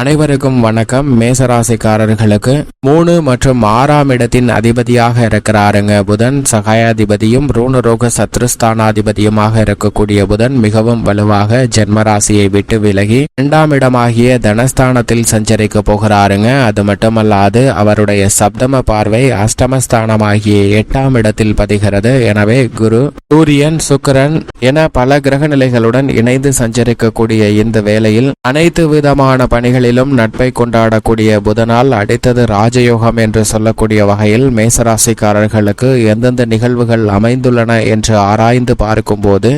அனைவருக்கும் வணக்கம். மேசராசிக்காரர்களுக்கு மூணு மற்றும் ஆறாம் இடத்தின் அதிபதியாக இருக்கிறாருங்க. புதன் சகாயாதிபதியும் ரூணரோக சத்ருஸ்தானாதிபதியுமாக இருக்கக்கூடிய புதன் மிகவும் வலுவாக ஜென்மராசியை விட்டு விலகி இரண்டாம் இடமாகிய தனஸ்தானத்தில் சஞ்சரிக்க போகிறாருங்க. அது மட்டுமல்லாது அவருடைய சப்தம பார்வை அஷ்டமஸ்தானமாகிய எட்டாம் இடத்தில் பதிகிறது. எனவே குரு சூரியன் சுக்கரன் என பல கிரக நிலைகளுடன் இணைந்து சஞ்சரிக்கக்கூடிய இந்த வேளையில் அனைத்து விதமான நாளிலும் நட்பை கொண்டாடக்கூடிய புதனால் அடித்தது ராஜயோகம் என்று சொல்லக்கூடிய வகையில் மேசராசிக்காரர்களுக்கு எந்தெந்த நிகழ்வுகள் அமைந்துள்ளன என்று ஆராய்ந்து பார்க்கும்போது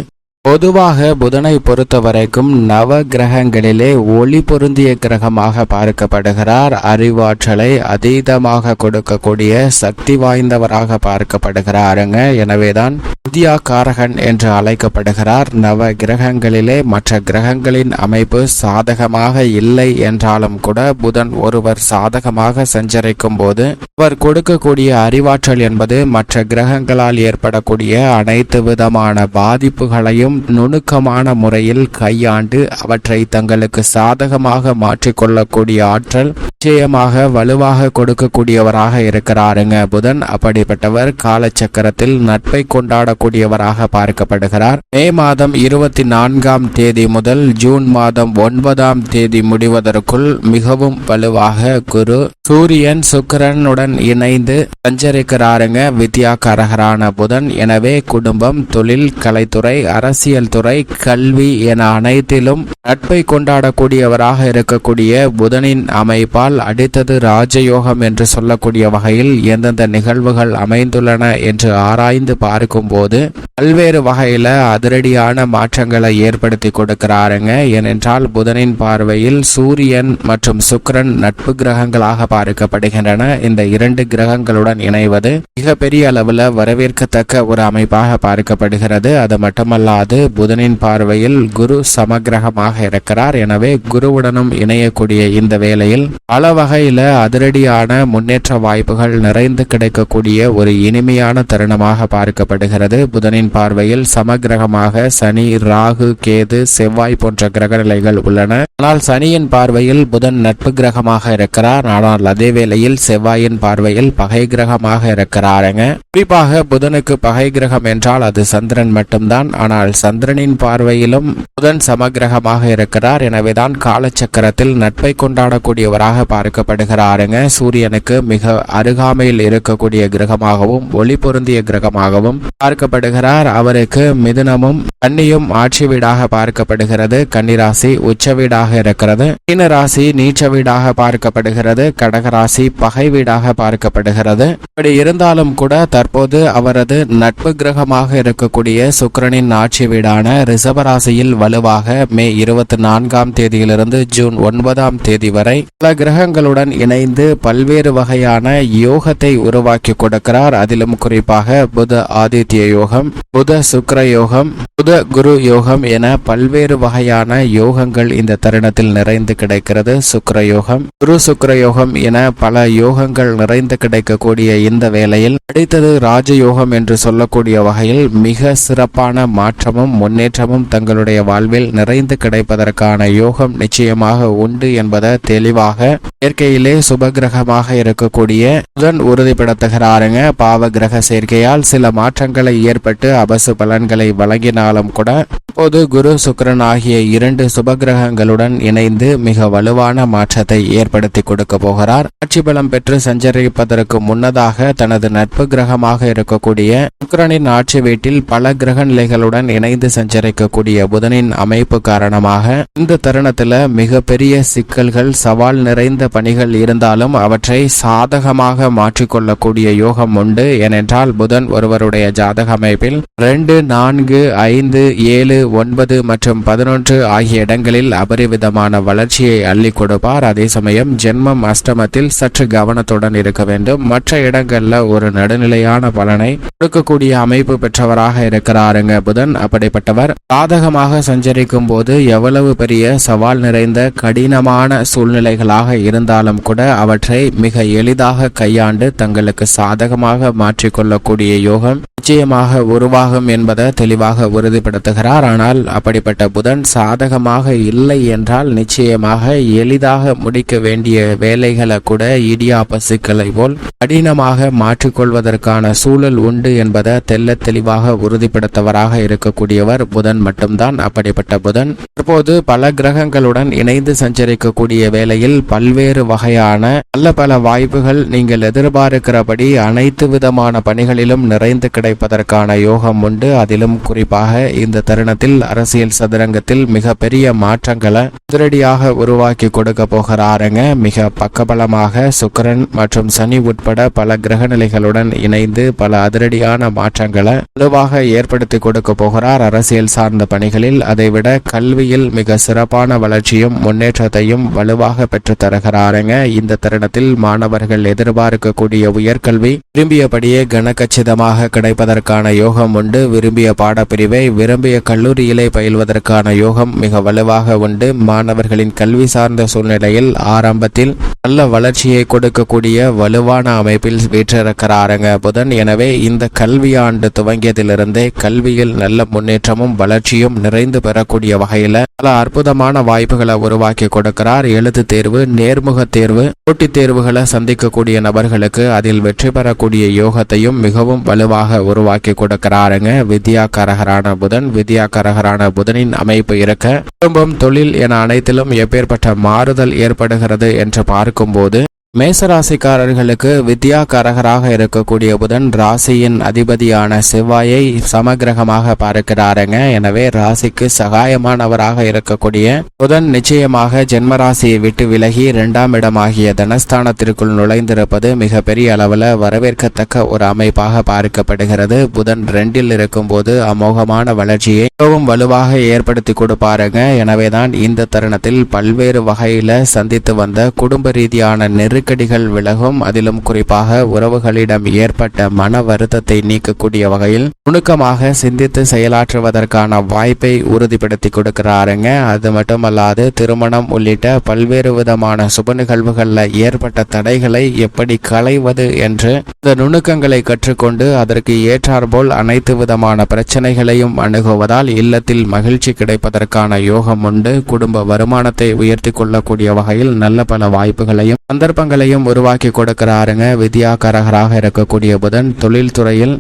பொதுவாக புதனை பொறுத்த வரைக்கும் நவ கிரகங்களிலே ஒளி பொருந்திய கிரகமாக பார்க்கப்படுகிறார். அறிவாற்றலை அதீதமாக கொடுக்கக்கூடிய சக்தி வாய்ந்தவராக பார்க்கப்படுகிறாருங்க. எனவேதான் புதியா காரகன் என்று அழைக்கப்படுகிறார். நவ கிரகங்களிலே மற்ற கிரகங்களின் அமைப்பு சாதகமாக இல்லை என்றாலும் கூட புதன் ஒருவர் சாதகமாக சஞ்சரிக்கும் போது அவர் கொடுக்கக்கூடிய அறிவாற்றல் என்பது மற்ற கிரகங்களால் ஏற்படக்கூடிய அனைத்து விதமான பாதிப்புகளையும் நுணுக்கமான முறையில் கையாண்டு அவற்றை தங்களுக்கு சாதகமாக மாற்றிக்கொள்ளக்கூடிய ஆற்றல் நிச்சயமாக வலுவாக கொடுக்கக்கூடியவராக இருக்கிறாருங்க. புதன் அப்படிப்பட்டவர் காலச்சக்கரத்தில் நட்பை கொண்டாடக்கூடியவராக பார்க்கப்படுகிறார். மே மாதம் இருபத்தி நான்காம் தேதி முதல் ஜூன் மாதம் ஒன்பதாம் தேதி முடிவதற்குள் மிகவும் வலுவாக குரு சூரியன் சுக்கிரனுடன் இணைந்து சஞ்சரிக்கிறாருங்க. வித்யாகாரகரான புதன். எனவே குடும்பம் தொழில் கலைத்துறை அரசியல் துறை கல்வி என அனைத்திலும் நட்பை கொண்டாடக்கூடியவராக இருக்கக்கூடிய புதனின் அமைப்பால் அடித்தது ராஜயோகம் என்று சொல்லக்கூடிய வகையில் எந்தெந்த நிகழ்வுகள் அமைந்துள்ளன என்று ஆராய்ந்து பார்க்கும்போது பல்வேறு வகையில அதிரடியான மாற்றங்களை ஏற்படுத்தி கொடுக்கிறாருங்க. ஏனென்றால் புதனின் பார்வையில் சூரியன் மற்றும் சுக்கிரன் நட்பு கிரகங்களாக பார்க்கப்படுகின்றன. இந்த இரண்டு கிரகங்களுடன் இணைவது மிகப்பெரிய அளவில் வரவேற்கத்தக்க ஒரு அமைப்பாக பார்க்கப்படுகிறது. அது மட்டுமல்லாது புதனின் பார்வையில் குரு சமகிரகமாக இருக்கிறார். எனவே குருவுடனும் இணையக்கூடிய இந்த வேளையில் பல வகையில் அதிரடியான முன்னேற்ற வாய்ப்புகள் நிறைந்து கிடைக்கக்கூடிய ஒரு இனிமையான தருணமாக பார்க்கப்படுகிறது. புதனின் பார்வையில் சமகிரகமாக சனி ராகு கேது செவ்வாய் போன்ற கிரக நிலைகள் உள்ளன. ஆனால் சனியின் பார்வையில் புதன் நட்பு கிரகமாக இருக்கிறார். ஆனால் அதே வேளையில் செவ்வாயின் பார்வையில் பகை கிரகமாக இருக்கிறாருங்க குறிப்பாக புதனுக்கு பகை கிரகம் என்றால் அது சந்திரன் மட்டும்தான். ஆனால் சந்திரனின் பார்வையிலும் புதன் சமகிரகமாக இருக்கிறார். எனவேதான் காலச்சக்கரத்தில் நட்பை கொண்டாடக்கூடியவராக பார்க்கப்படுகிறாருங்க. சூரியனுக்கு மிக அருகாமையில் இருக்கக்கூடிய கிரகமாகவும் ஒளி பொருந்திய கிரகமாகவும் பார்க்கப்படுகிறார். அவருக்கு மிதுனமும் கன்னியும் ஆட்சி வீடாக பார்க்கப்படுகிறது. கன்னிராசி உச்ச வீடாக இருக்கிறது. மீன ராசி நீச்ச வீடாக பார்க்கப்படுகிறது. கடகராசி பகை வீடாக பார்க்கப்படுகிறது. இப்படி இருந்தாலும் கூட தற்போது அவரது நட்பு கிரகமாக இருக்கக்கூடிய சுக்கிரனின் ஆட்சி வீடான ரிசபராசியில் வலுவாக மே இருபத்தி நான்காம் தேதியிலிருந்து ஜூன் ஒன்பதாம் தேதி வரை பல கிரகங்களுடன் இணைந்து பல்வேறு வகையான யோகத்தை உருவாக்கி கொடுக்கிறார். அதிலும் குறிப்பாக புத ஆதித்ய யோகம் புத சுக்கர யோகம் புத குரு யோகம் என பல்வேறு வகையான யோகங்கள் இந்த தருணத்தில் நிறைந்து கிடைக்கிறது. சுக்கர யோகம் குரு சுக்கர யோகம் என பல யோகங்கள் நிறைந்து கிடைக்கக்கூடிய இந்த வேளையில் அடுத்தது ராஜயோகம் என்று சொல்லக்கூடிய வகையில் மிக சிறப்பான மாற்றமும் முன்னேற்றமும் தங்களுடைய வாழ்வில் நிறைந்து கிடைப்பதற்கான யோகம் நிச்சயமாக உண்டு என்பதை தெளிவாக இயற்கையிலே சுபகிரகமாக இருக்கக்கூடிய புதன் உறுதிப்படுத்துகிறாருங்க. பாவ கிரக சேர்க்கையால் சில மாற்றங்களை ஏற்பட்டு அபசு பலன்களை வழங்கினாலும் கூட அப்போது குரு சுக்கரன் ஆகிய இரண்டு சுபகிரகங்களுடன் இணைந்து மிக வலுவான மாற்றத்தை ஏற்படுத்தி கொடுக்க போகிறார். ஆட்சி பலம் பெற்று சஞ்சரிப்பதற்கு முன்னதாக தனது நட்பு கிரகமாக இருக்கக்கூடிய சுக்கரனின் ஆட்சி வீட்டில் பல கிரக நிலைகளுடன் இணைந்து சஞ்சரிக்கக்கூடிய புதனின் அமைப்பு காரணமாக இந்த தருணத்துல மிகப்பெரிய சிக்கல்கள் சவால் நிறைந்த பணிகள் இருந்தாலும் அவற்றை சாதகமாக மாற்றிக்கொள்ளக்கூடிய யோகம் உண்டு. ஏனென்றால் புதன் ஒருவருடைய ஜாதக அமைப்பில் ரெண்டு நான்கு ஐந்து ஏழு ஒன்பது மற்றும் பதினொன்று ஆகிய இடங்களில் அபரிவிதமான வளர்ச்சியை அள்ளி கொடுப்பார். அதே சமயம் ஜென்மம் அஷ்டமத்தில் சற்று கவனத்துடன் இருக்க வேண்டும். மற்ற இடங்கள்ல ஒரு நடுநிலையான பலனை கொடுக்கக்கூடிய அமைப்பு பெற்றவராக இருக்கிறாருங்க புதன். அப்படிப்பட்டவர் சாதகமாக சஞ்சரிக்கும் போது எவ்வளவு பெரிய சவால் நிறைந்த கடினமான சூழ்நிலைகளாக இருந்தாலும் கூட அவற்றை மிக எளிதாக கையாண்டு தங்களுக்கு சாதகமாக மாற்றிக்கொள்ளக்கூடிய யோகம் நிச்சயமாக உருவாகும் என்பதை தெளிவாக உறுதிப்படுத்துகிறார். ஆனால் அப்படிப்பட்ட புதன் சாதகமாக இல்லை என்றால் நிச்சயமாக எளிதாக முடிக்க வேண்டிய வேலைகளை கூட இடியாப்ப சிக்கலை போல் கடினமாக மாற்றிக்கொள்வதற்கான சூழல் உண்டு என்பதை தெல்ல தெளிவாக உறுதிப்படுத்தவராக இருக்கக்கூடியவர் புதன் மட்டும்தான். அப்படிப்பட்ட புதன் தற்போது பல கிரகங்களுடன் இணைந்து சஞ்சரிக்கக்கூடிய வேளையில் பல்வேறு வகையான நல்ல பல வாய்ப்புகள் நீங்கள் எதிர்பார்க்கிறபடி அனைத்து விதமான பணிகளிலும் நிறைந்து கிடைப்பதற்கான யோகம் உண்டு. அதிலும் குறிப்பாக இந்த தருணத்தில் அரசியல் சதுரங்கத்தில் மிக பெரிய மாற்றங்களை அதிரடியாக உருவாக்கி கொடுக்க போகிறாருங்க. மிக பக்கபலமாக சுக்கிரன் மற்றும் சனி உட்பட பல கிரகநிலைகளுடன் இணைந்து பல அதிரடியான மாற்றங்களை வலுவாக ஏற்படுத்தி கொடுக்க போகிறார். அரசியல் சார்ந்த பணிகளில் அதைவிட கல்வியில் மிக சிறப்பான வளர்ச்சியும் முன்னேற்றத்தையும் வலுவாக பெற்று தருகிறாருங்க. இந்த தருணத்தில் மாணவர்கள் எதிர்பார்க்கக்கூடிய உயர்கல்வி விரும்பியபடியே கனகச்சிதமாக கிடைப்பதற்கான யோகம் உண்டு. விரும்பிய பாடப்பிரிவை விரும்பிய கல்லூரியிலே பயில்வதற்கான யோகம் மிக வலுவாக உண்டு. மாணவர்களின் கல்வி சார்ந்த சூழ்நிலையில் ஆரம்பத்தில் நல்ல வளர்ச்சியை கொடுக்கக்கூடிய வலுவான அமைப்பில் வீற்றிருக்கிறாருங்க புதன். எனவே இந்த கல்வியாண்டு துவங்கியதிலிருந்தே கல்வியில் நல்ல முன்னேற்றமும் வளர்ச்சியும் நிறைந்து பெறக்கூடிய வகையில பல அற்புதமான வாய்ப்புகளை உருவாக்கி கொடுக்கிறார். எழுத்து தேர்வு நேர்முக தேர்வு போட்டித் தேர்வுகளை சந்திக்கக்கூடிய நபர்களுக்கு அதில் வெற்றி பெறக்கூடிய யோகத்தையும் மிகவும் வலுவாக உருவாக்கி கொடுக்கிறாருங்க. வித்யா கரகரான புதன். வித்யா கரகரான புதனின் அமைப்பு இருக்க குடும்பம் தொழில் என அனைத்திலும் எப்பேற்பட்ட மாறுதல் ஏற்படுகிறது என்று இருக்கும்போது மேசராசிக்காரர்களுக்கு வித்யா கரகராக இருக்கக்கூடிய புதன் ராசியின் அதிபதியான செவ்வாயை சமகிரகமாக பார்க்கிறாருங்க. எனவே ராசிக்கு சகாயமானவராக இருக்கக்கூடிய புதன் நிச்சயமாக ஜென்மராசியை விட்டு விலகி இரண்டாம் இடமாகிய தனஸ்தானத்திற்குள் நுழைந்திருப்பது மிகப்பெரிய அளவில் வரவேற்கத்தக்க ஒரு அமைப்பாக பார்க்கப்படுகிறது. புதன் ரெண்டில் இருக்கும்போது அமோகமான வளர்ச்சியை மிகவும் வலுவாக ஏற்படுத்தி கொடுப்பாருங்க. எனவேதான் இந்த தருணத்தில் பல்வேறு வகையில சந்தித்து வந்த குடும்ப ரீதியான நெரு நெருக்கடிகள் விலகும். அதிலும் குறிப்பாக உறவுகளிடம் ஏற்பட்ட மன வருத்தத்தை நீக்கக்கூடிய வகையில் நுணுக்கமாக சிந்தித்து செயலாற்றுவதற்கான வாய்ப்பை உறுதிப்படுத்தி கொடுக்கிறாருங்க. அது மட்டுமல்லாது திருமணம் உள்ளிட்ட பல்வேறு விதமான சுப நிகழ்வுகளில் ஏற்பட்ட தடைகளை எப்படி களைவது என்று இந்த நுணுக்கங்களை கற்றுக்கொண்டு அதற்கு ஏற்றாற்போல் அனைத்து விதமான பிரச்சனைகளையும் அணுகுவதால் இல்லத்தில் மகிழ்ச்சி கிடைப்பதற்கான யோகம் உண்டு. குடும்ப வருமானத்தை உயர்த்தி கொள்ளக்கூடிய வகையில் நல்ல பல வாய்ப்புகளையும் சந்தர்ப்பங்களையும் உருவாக்கி கொடுக்கிறாருங்க. வித்யா கரகராக இருக்கக்கூடிய புதன் தொழில் துறையில்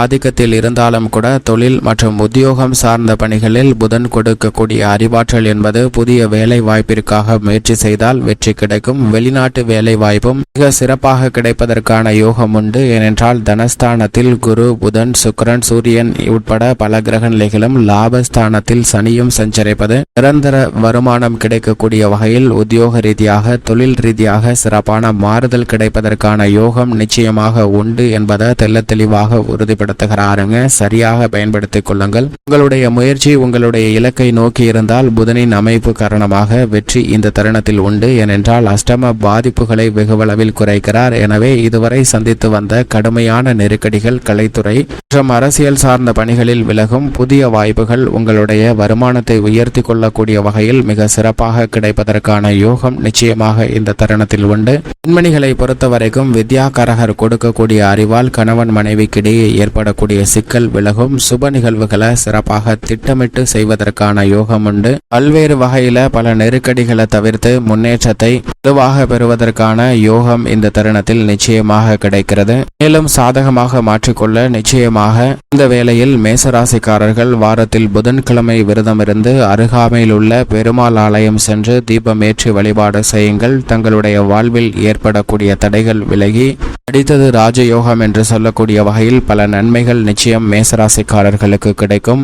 ஆதிக்கத்தில் இருந்தாலும் கூட தொழில் மற்றும் உத்தியோகம் சார்ந்த பணிகளில் புதன் கொடுக்கக்கூடிய அறிவாற்றல் என்பது புதிய வேலை வாய்ப்பிற்காக முயற்சி செய்தால் வெற்றி கிடைக்கும். வெளிநாட்டு வேலை வாய்ப்பும் மிக சிறப்பாக கிடைப்பதற்கான யோகம் உண்டு. ஏனென்றால் தனஸ்தானத்தில் குரு புதன் சுக்கரன் சூரியன் உட்பட பல கிரக நிலைகளும் லாபஸ்தானத்தில் சனியும் சஞ்சரிப்பது நிரந்தர வருமானம் கிடைக்கக்கூடிய வகையில் உத்தியோக ரீதியாக தொழில் ரீதியாக சிறப்பான மாறுதல் கிடைப்பதற்கான யோகம் நிச்சயமாக உண்டு என்பதை தெல்ல தெளிவாக உறுதிப்படுத்துகிறாருங்க. சரியாக பயன்படுத்திக் கொள்ளுங்கள். உங்களுடைய முயற்சி உங்களுடைய இலக்கை நோக்கி இருந்தால் புதனின் அமைப்பு காரணமாக வெற்றி இந்த தருணத்தில் உண்டு. ஏனென்றால் அஷ்டம பாதிப்புகளை வெகுவளவில் குறைக்கிறார். எனவே இதுவரை சந்தித்து வந்த கடுமையான நெருக்கடிகள் கலைத்துறை மற்றும் அரசியல் சார்ந்த பணிகளில் விலகும் புதிய வாய்ப்புகள் உங்களுடைய வருமானத்தை உயர்த்தி கொள்ளக்கூடிய வகையில் மிக சிறப்பாக கிடைப்பதற்கான யோகம் நிச்சயமாக இந்த தருணத்தில் உண்டு. பெண்மணிகளை பொறுத்தவரைக்கும் வித்யா கரகர் கொடுக்கக்கூடிய அறிவால் கணவன் மனைவிக்கிடையே ஏற்படக்கூடிய சிக்கல் விலகும் சுப நிகழ்வுகளை சிறப்பாக திட்டமிட்டு செய்வதற்கான யோகம் உண்டு. பல்வேறு வகையில பல நெருக்கடிகளை தவிர்த்து முன்னேற்றத்தை பொதுவாக பெறுவதற்கான யோகம் இந்த தருணத்தில் நிச்சயமாக கிடைக்கிறது. மேலும் சாதகமாக மாற்றிக்கொள்ள நிச்சயமாக இந்த வேளையில் மேசராசிக்காரர்கள் வாரத்தில் புதன்கிழமை விரதம் இருந்து அருகாமையில் உள்ள பெருமாள் ஆலயம் சென்று தீபமேற்றி வழிபாடு செய்யுங்கள். தங்களுடைய வாழ்வில் ஏற்படக்கூடிய தடைகள் விலகி அடித்தது ராஜயோகம் என்று சொல்லக்கூடிய வகையில் பல நன்மைகள் நிச்சயம் மேசராசிக்காரர்களுக்கு கிடைக்கும்.